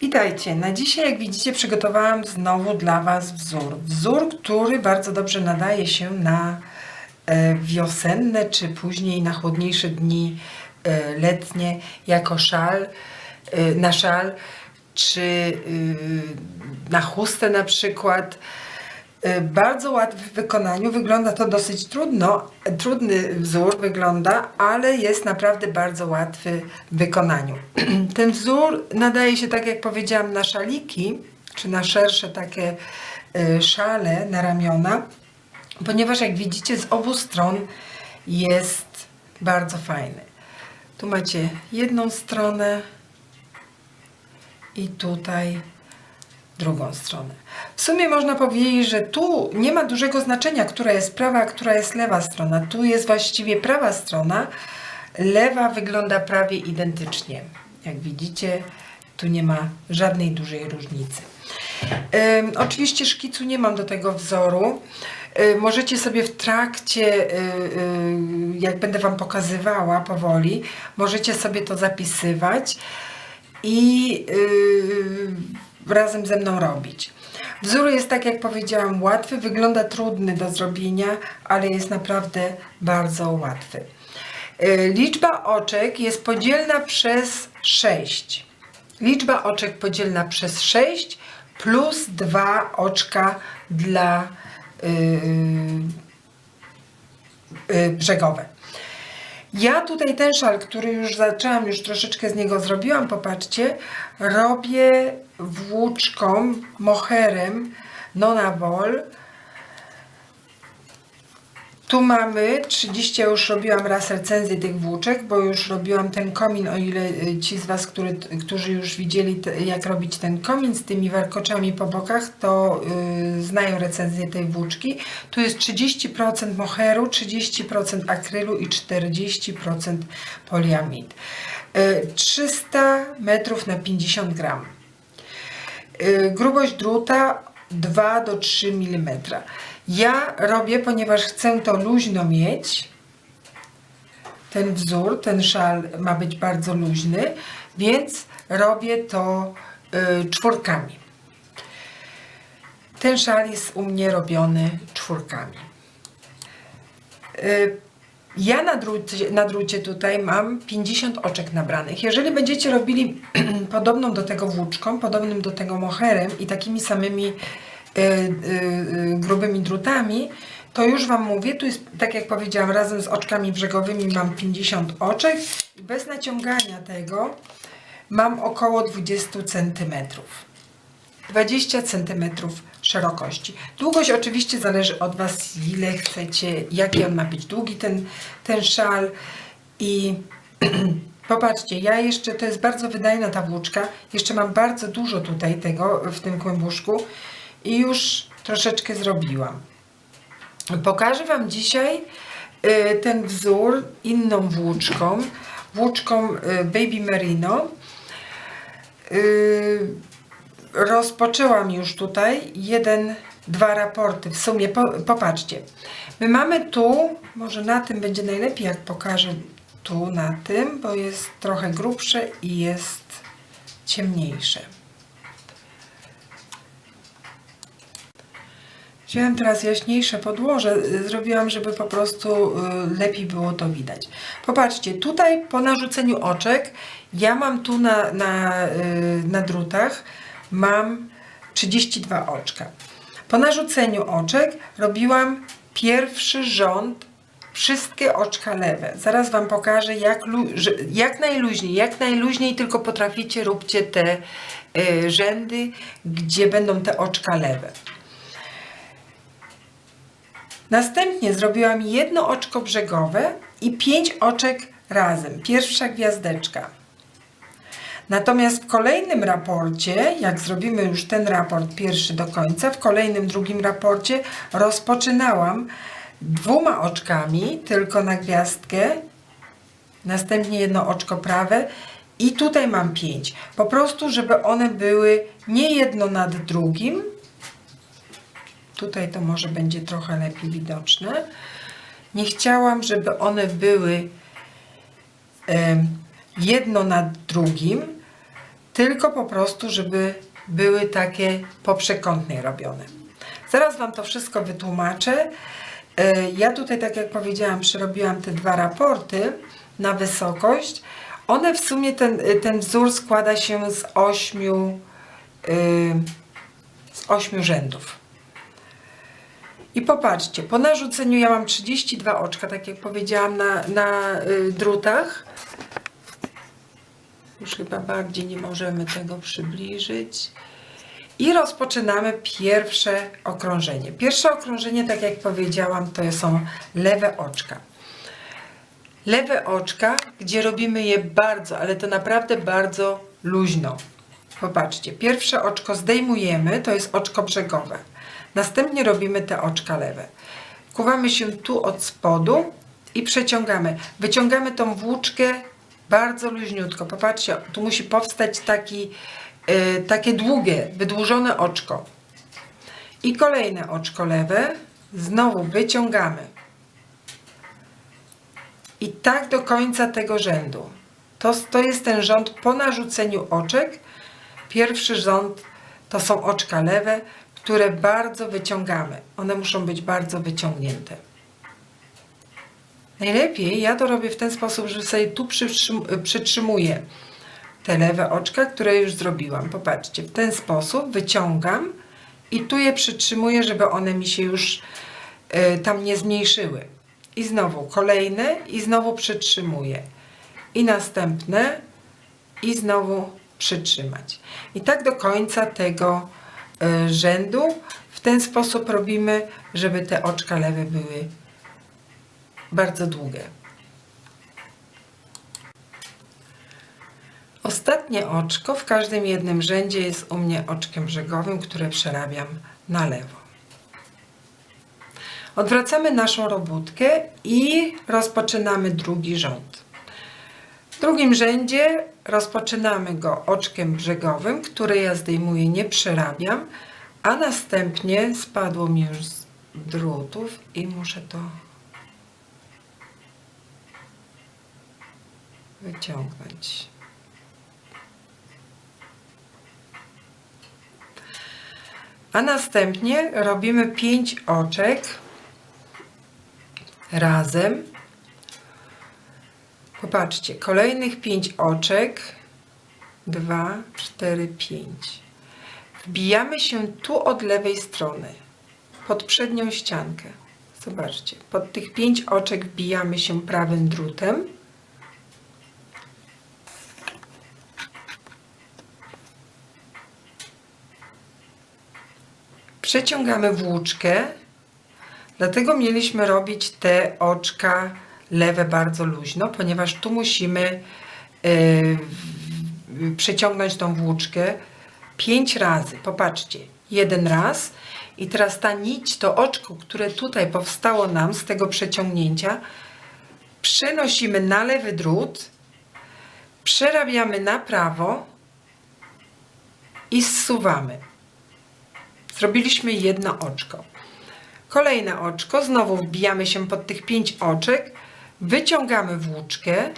Witajcie. Na dzisiaj, jak widzicie, przygotowałam znowu dla Was wzór. Wzór, który bardzo dobrze nadaje się na e, wiosenne, czy później na chłodniejsze dni e, letnie, jako szal, e, na szal, czy e, na chustę na przykład. E, Bardzo łatwy w wykonaniu, wygląda to dosyć trudno, trudny wzór wygląda, ale jest naprawdę bardzo łatwy w wykonaniu. Ten wzór nadaje się, tak jak powiedziałam, na szaliki, czy na szersze takie e, szale na ramiona, ponieważ jak widzicie z obu stron jest bardzo fajny. Tu macie jedną stronę i tutaj drugą stronę. W sumie można powiedzieć, że tu nie ma dużego znaczenia, która jest prawa, a która jest lewa strona. Tu jest właściwie prawa strona. Lewa wygląda prawie identycznie. Jak widzicie, tu nie ma żadnej dużej różnicy. Ym, oczywiście szkicu nie mam do tego wzoru. Możecie sobie w trakcie, y, y, jak będę Wam pokazywała powoli, możecie sobie to zapisywać i yy, razem ze mną robić. Wzór jest, tak jak powiedziałam, łatwy, wygląda trudny do zrobienia, ale jest naprawdę bardzo łatwy. Yy, liczba oczek jest podzielna przez 6. Liczba oczek podzielna przez 6 plus 2 oczka dla yy, yy, brzegowe. Ja tutaj ten szal, który już zaczęłam, już troszeczkę z niego zrobiłam, popatrzcie, robię włóczką, moherem Nona Wol. Tu mamy 30, ja już robiłam raz recenzję tych włóczek, bo już robiłam ten komin, o ile y, ci z Was, który, którzy już widzieli jak robić ten komin z tymi warkoczami po bokach, to y, znają recenzję tej włóczki. Tu jest 30% moheru, 30% akrylu i 40% poliamid. Y, 300 metrów na 50 gram. Y, grubość druta 2 do 3 mm. Ja robię, ponieważ chcę to luźno mieć, ten wzór, ten szal ma być bardzo luźny, więc robię to y, czwórkami. Ten szal jest u mnie robiony czwórkami. Y, ja na drucie, na drucie tutaj mam 50 oczek nabranych. Jeżeli będziecie robili podobną do tego włóczką, podobnym do tego moherem i takimi samymi grubymi drutami, to już Wam mówię, tu jest, tak jak powiedziałam, razem z oczkami brzegowymi mam 50 oczek i bez naciągania tego mam około 20 centymetrów. 20 cm szerokości. Długość oczywiście zależy od Was, ile chcecie, jaki on ma być długi ten, ten szal i popatrzcie, ja jeszcze, to jest bardzo wydajna ta włóczka, jeszcze mam bardzo dużo tutaj tego w tym kłębuszku i już troszeczkę zrobiłam. Pokażę Wam dzisiaj y, ten wzór inną włóczką, włóczką y, Baby Merino. Y, rozpoczęłam już tutaj jeden, dwa raporty. W sumie po, popatrzcie. My mamy tu, może na tym będzie najlepiej, jak pokażę tu na tym, bo jest trochę grubsze i jest ciemniejsze. Wziąłem teraz jaśniejsze podłoże, y, zrobiłam, żeby po prostu y, lepiej było to widać. Popatrzcie, tutaj po narzuceniu oczek, ja mam tu na, na, y, na drutach, mam 32 oczka. Po narzuceniu oczek robiłam pierwszy rząd, wszystkie oczka lewe. Zaraz Wam pokażę, jak, jak najluźniej, jak najluźniej tylko potraficie, róbcie te rzędy, gdzie będą te oczka lewe. Następnie zrobiłam jedno oczko brzegowe i pięć oczek razem. Pierwsza gwiazdeczka. Natomiast w kolejnym raporcie, jak zrobimy już ten raport pierwszy do końca, w kolejnym drugim raporcie rozpoczynałam dwoma oczkami, tylko na gwiazdkę, następnie jedno oczko prawe i tutaj mam pięć. Po prostu, żeby one były nie jedno nad drugim, tutaj to może będzie trochę lepiej widoczne. Nie chciałam, żeby one były jedno nad drugim, tylko po prostu, żeby były takie poprzekątnie robione. Zaraz Wam to wszystko wytłumaczę. E, Ja tutaj, tak jak powiedziałam, przerobiłam te dwa raporty na wysokość. One w sumie, ten, ten wzór składa się z ośmiu, y, z ośmiu rzędów. I popatrzcie, po narzuceniu ja mam 32 oczka, tak jak powiedziałam, na, na y, drutach. Już chyba bardziej nie możemy tego przybliżyć. I rozpoczynamy pierwsze okrążenie. Pierwsze okrążenie, tak jak powiedziałam, to są lewe oczka. Lewe oczka, gdzie robimy je bardzo, ale to naprawdę bardzo luźno. Popatrzcie, pierwsze oczko zdejmujemy, to jest oczko brzegowe. Następnie robimy te oczka lewe. Kuwamy się tu od spodu i przeciągamy. Wyciągamy tą włóczkę bardzo luźniutko. Popatrzcie, tu musi powstać taki, y, takie długie, wydłużone oczko. I kolejne oczko lewe. Znowu wyciągamy. I tak do końca tego rzędu. To, to jest ten rząd po narzuceniu oczek. Pierwszy rząd to są oczka lewe, które bardzo wyciągamy. One muszą być bardzo wyciągnięte. Najlepiej ja to robię w ten sposób, że sobie tu przytrzym- przytrzymuję te lewe oczka, które już zrobiłam. Popatrzcie, w ten sposób wyciągam i tu je przytrzymuję, żeby one mi się już y, tam nie zmniejszyły. I znowu kolejne i znowu przytrzymuję. I następne i znowu przytrzymać. I tak do końca tego rzędu. W ten sposób robimy, żeby te oczka lewe były bardzo długie. Ostatnie oczko w każdym jednym rzędzie jest u mnie oczkiem brzegowym, które przerabiam na lewo. Odwracamy naszą robótkę i rozpoczynamy drugi rząd. W drugim rzędzie rozpoczynamy go oczkiem brzegowym, które ja zdejmuję, nie przerabiam, a następnie spadło mi już z drutów i muszę to wyciągnąć. A następnie robimy 5 oczek razem. Popatrzcie, kolejnych 5 oczek. 2, 4, 5. Wbijamy się tu od lewej strony, pod przednią ściankę. Zobaczcie, pod tych 5 oczek wbijamy się prawym drutem. Przeciągamy włóczkę, dlatego mieliśmy robić te oczka lewe bardzo luźno, ponieważ tu musimy yy, przeciągnąć tą włóczkę pięć razy. Popatrzcie, jeden raz i teraz ta nić, to oczko, które tutaj powstało nam z tego przeciągnięcia, przenosimy na lewy drut, przerabiamy na prawo i zsuwamy. Zrobiliśmy jedno oczko. Kolejne oczko, znowu wbijamy się pod tych pięć oczek, wyciągamy włóczkę.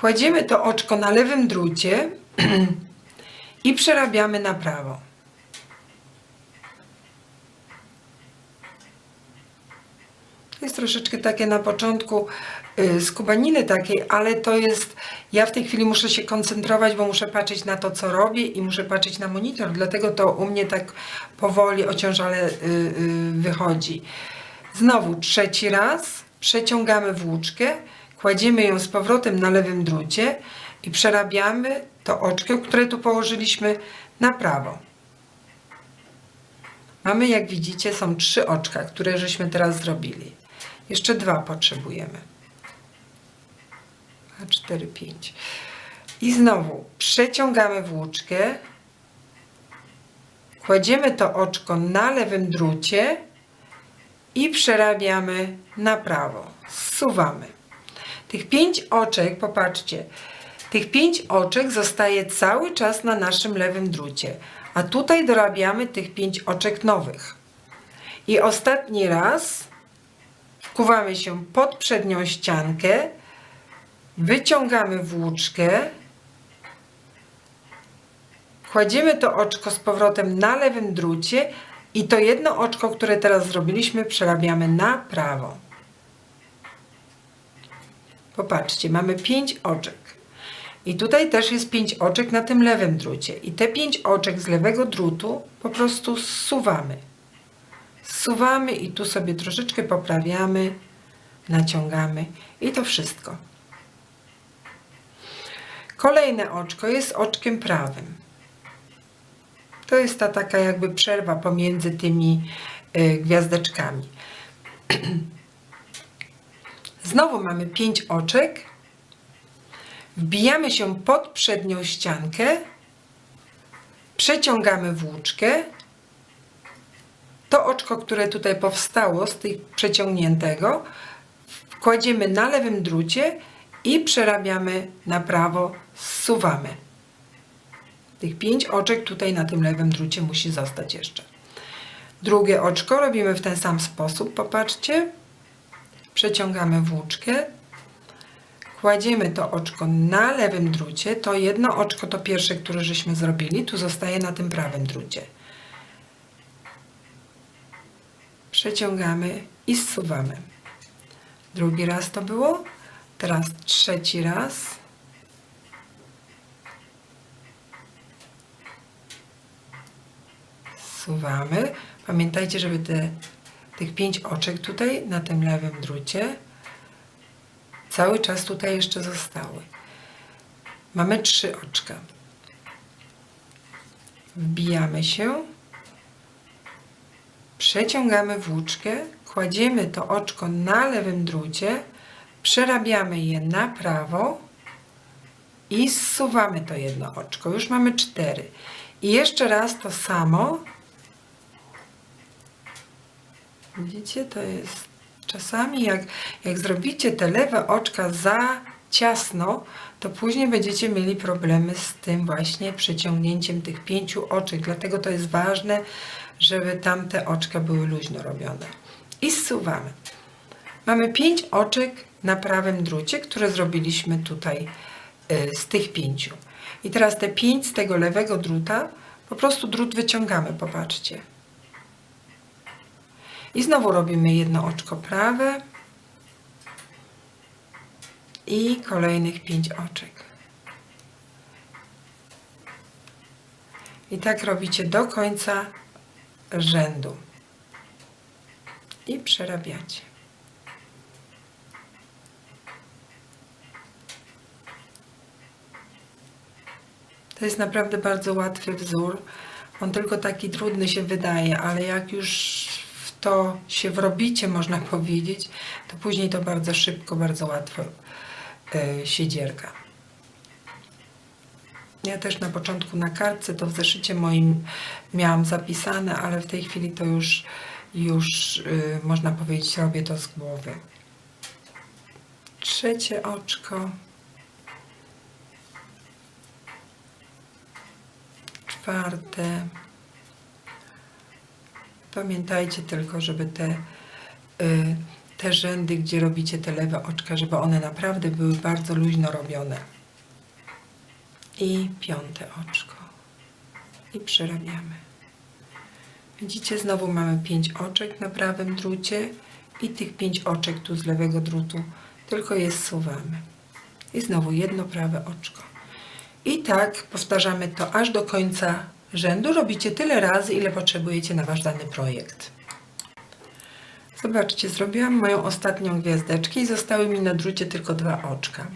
Kładziemy to oczko na lewym drucie i przerabiamy na prawo. To jest troszeczkę takie na początku y, skubaniny takiej, ale to jest, ja w tej chwili muszę się koncentrować, bo muszę patrzeć na to, co robię i muszę patrzeć na monitor, dlatego to u mnie tak powoli, ociążale y, y, wychodzi. Znowu trzeci raz, przeciągamy włóczkę, kładziemy ją z powrotem na lewym drucie i przerabiamy to oczko, które tu położyliśmy na prawo. Mamy, jak widzicie, są trzy oczka, które żeśmy teraz zrobili. Jeszcze dwa potrzebujemy. A cztery, pięć. I znowu przeciągamy włóczkę. Kładziemy to oczko na lewym drucie i przerabiamy na prawo. Zsuwamy. Tych pięć oczek, popatrzcie, tych pięć oczek zostaje cały czas na naszym lewym drucie, a tutaj dorabiamy tych pięć oczek nowych. I ostatni raz wkuwamy się pod przednią ściankę, wyciągamy włóczkę, kładziemy to oczko z powrotem na lewym drucie i to jedno oczko, które teraz zrobiliśmy, przerabiamy na prawo. Popatrzcie, mamy pięć oczek. I tutaj też jest pięć oczek na tym lewym drucie. I te pięć oczek z lewego drutu po prostu zsuwamy. Zsuwamy i tu sobie troszeczkę poprawiamy, naciągamy i to wszystko. Kolejne oczko jest oczkiem prawym. To jest ta taka jakby przerwa pomiędzy tymi y, gwiazdeczkami. Znowu mamy pięć oczek. Wbijamy się pod przednią ściankę. Przeciągamy włóczkę. To oczko, które tutaj powstało z tych przeciągniętego, kładziemy na lewym drucie i przerabiamy na prawo, zsuwamy. Tych pięć oczek tutaj na tym lewym drucie musi zostać jeszcze. Drugie oczko robimy w ten sam sposób, popatrzcie. Przeciągamy włóczkę, kładziemy to oczko na lewym drucie. To jedno oczko, to pierwsze, które żeśmy zrobili, tu zostaje na tym prawym drucie. Przeciągamy i zsuwamy. Drugi raz to było. Teraz trzeci raz. Zsuwamy. Pamiętajcie, żeby te, tych pięć oczek tutaj na tym lewym drucie cały czas tutaj jeszcze zostały. Mamy trzy oczka. Wbijamy się, przeciągamy włóczkę, kładziemy to oczko na lewym drucie, przerabiamy je na prawo i zsuwamy to jedno oczko. Już mamy cztery. I jeszcze raz to samo. Widzicie, to jest czasami jak, jak zrobicie te lewe oczka za ciasno, to później będziecie mieli problemy z tym właśnie przeciągnięciem tych pięciu oczek. Dlatego to jest ważne, żeby tamte oczka były luźno robione. I zsuwamy. Mamy pięć oczek na prawym drucie, które zrobiliśmy tutaj y, z tych pięciu. I teraz te pięć z tego lewego druta, po prostu drut wyciągamy, popatrzcie. I znowu robimy jedno oczko prawe i kolejnych pięć oczek. I tak robicie do końca rzędu. I przerabiacie. To jest naprawdę bardzo łatwy wzór. On tylko taki trudny się wydaje, ale jak już w to się wrobicie, można powiedzieć, to później to bardzo szybko, bardzo łatwo e, się dzierga. Ja też na początku na kartce to w zeszycie moim miałam zapisane, ale w tej chwili to już, już y, można powiedzieć, robię to z głowy. Trzecie oczko. Czwarte. Pamiętajcie tylko, żeby te, y, te rzędy, gdzie robicie te lewe oczka, żeby one naprawdę były bardzo luźno robione. I piąte oczko. I przerabiamy. Widzicie, znowu mamy pięć oczek na prawym drucie i tych pięć oczek tu z lewego drutu, tylko je zsuwamy. I znowu jedno prawe oczko. I tak powtarzamy to aż do końca rzędu. Robicie tyle razy, ile potrzebujecie na Wasz dany projekt. Zobaczcie, zrobiłam moją ostatnią gwiazdeczkę i zostały mi na drucie tylko dwa oczka.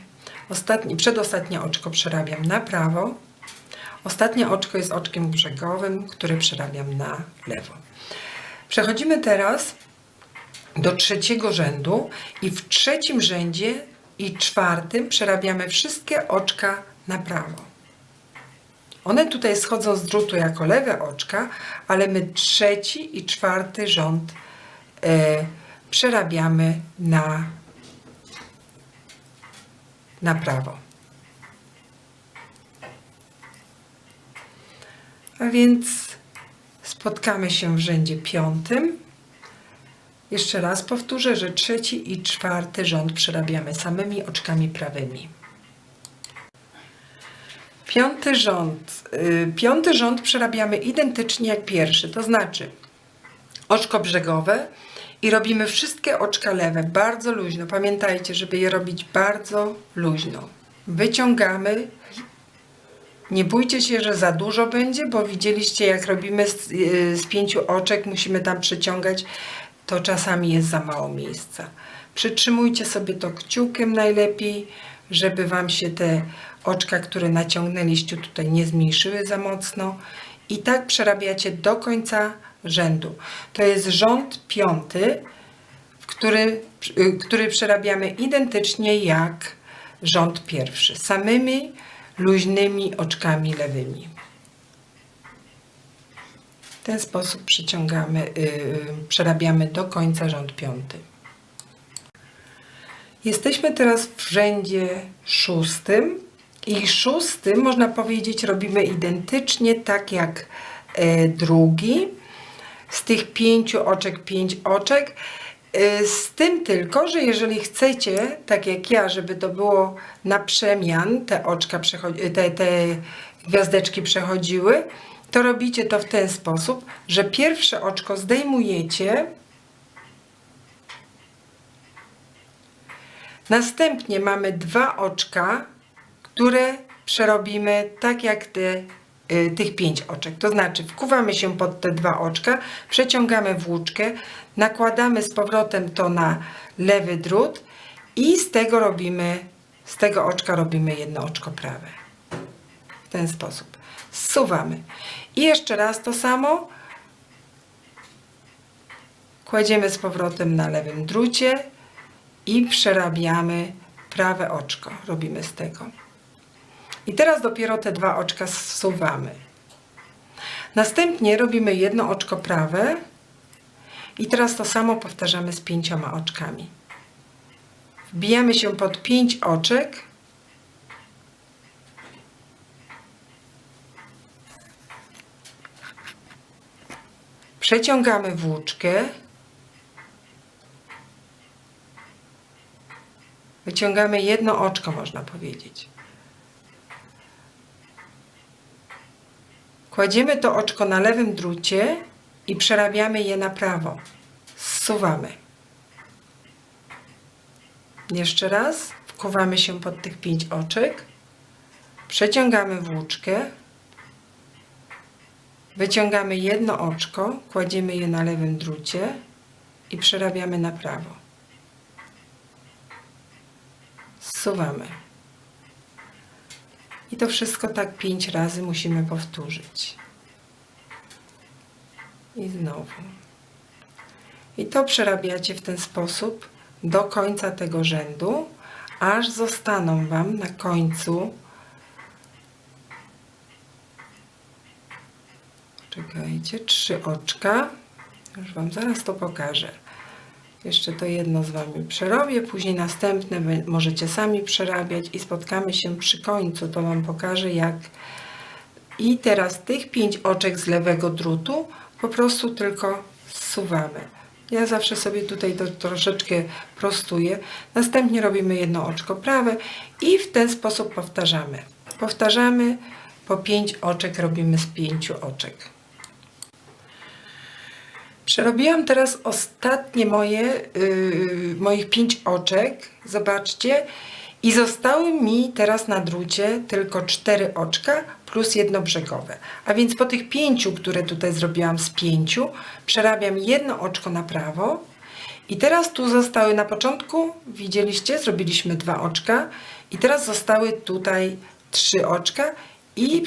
Ostatni, przedostatnie oczko przerabiam na prawo. Ostatnie oczko jest oczkiem brzegowym, które przerabiam na lewo. Przechodzimy teraz do trzeciego rzędu i w trzecim rzędzie i czwartym przerabiamy wszystkie oczka na prawo. One tutaj schodzą z drutu jako lewe oczka, ale my trzeci i czwarty rząd e, przerabiamy na, na prawo. A więc spotkamy się w rzędzie piątym. Jeszcze raz powtórzę, że trzeci i czwarty rząd przerabiamy samymi oczkami prawymi. Piąty rząd. y, Piąty rząd przerabiamy identycznie jak pierwszy, to znaczy oczko brzegowe i robimy wszystkie oczka lewe bardzo luźno. Pamiętajcie, żeby je robić bardzo luźno. Wyciągamy. Nie bójcie się, że za dużo będzie, bo widzieliście, jak robimy z, y, z pięciu oczek, musimy tam przeciągać, to czasami jest za mało miejsca. Przytrzymujcie sobie to kciukiem najlepiej, żeby Wam się te oczka, które naciągnęliście tutaj nie zmniejszyły za mocno. I tak przerabiacie do końca rzędu. To jest rząd piąty, który, y, który przerabiamy identycznie jak rząd pierwszy. Samymi luźnymi oczkami lewymi. W ten sposób przyciągamy, yy, przerabiamy do końca rząd piąty. Jesteśmy teraz w rzędzie szóstym i szóstym, można powiedzieć, robimy identycznie tak jak e, drugi. Z tych pięciu oczek, pięć oczek. E, Z tym tylko, że jeżeli chcecie, tak jak ja, żeby to było na przemian, te oczka, przechodzi- te, te gwiazdeczki przechodziły, to robicie to w ten sposób, że pierwsze oczko zdejmujecie, Następnie mamy dwa oczka, które przerobimy tak jak te, y, tych pięć oczek. To znaczy wkuwamy się pod te dwa oczka, przeciągamy włóczkę, nakładamy z powrotem to na lewy drut i z tego robimy, z tego oczka robimy jedno oczko prawe. W ten sposób. Zsuwamy. I jeszcze raz to samo. Kładziemy z powrotem na lewym drucie i przerabiamy prawe oczko. Robimy z tego. I teraz dopiero te dwa oczka zsuwamy. Następnie robimy jedno oczko prawe i teraz to samo powtarzamy z pięcioma oczkami. Wbijamy się pod pięć oczek. Przeciągamy włóczkę. Wyciągamy jedno oczko, można powiedzieć. Kładziemy to oczko na lewym drucie i przerabiamy je na prawo. Zsuwamy. Jeszcze raz. Wkuwamy się pod tych pięć oczek. Przeciągamy włóczkę. Wyciągamy jedno oczko, kładziemy je na lewym drucie i przerabiamy na prawo. Zsuwamy. I to wszystko tak pięć razy musimy powtórzyć. I znowu. I to przerabiacie w ten sposób do końca tego rzędu, aż zostaną Wam na końcu. Czekajcie, trzy oczka. Już Wam zaraz to pokażę. Jeszcze to jedno z Wami przerobię, później następne możecie sami przerabiać i spotkamy się przy końcu. To Wam pokażę jak. I teraz tych pięć oczek z lewego drutu po prostu tylko zsuwamy. Ja zawsze sobie tutaj to troszeczkę prostuję. Następnie robimy jedno oczko prawe i w ten sposób powtarzamy. Powtarzamy po pięć oczek robimy z pięciu oczek. Przerobiłam teraz ostatnie moje, yy, moich pięć oczek, zobaczcie, i zostały mi teraz na drucie tylko cztery oczka plus jedno brzegowe. A więc po tych pięciu, które tutaj zrobiłam z pięciu, przerabiam jedno oczko na prawo. I teraz tu zostały na początku, widzieliście, zrobiliśmy dwa oczka i teraz zostały tutaj trzy oczka i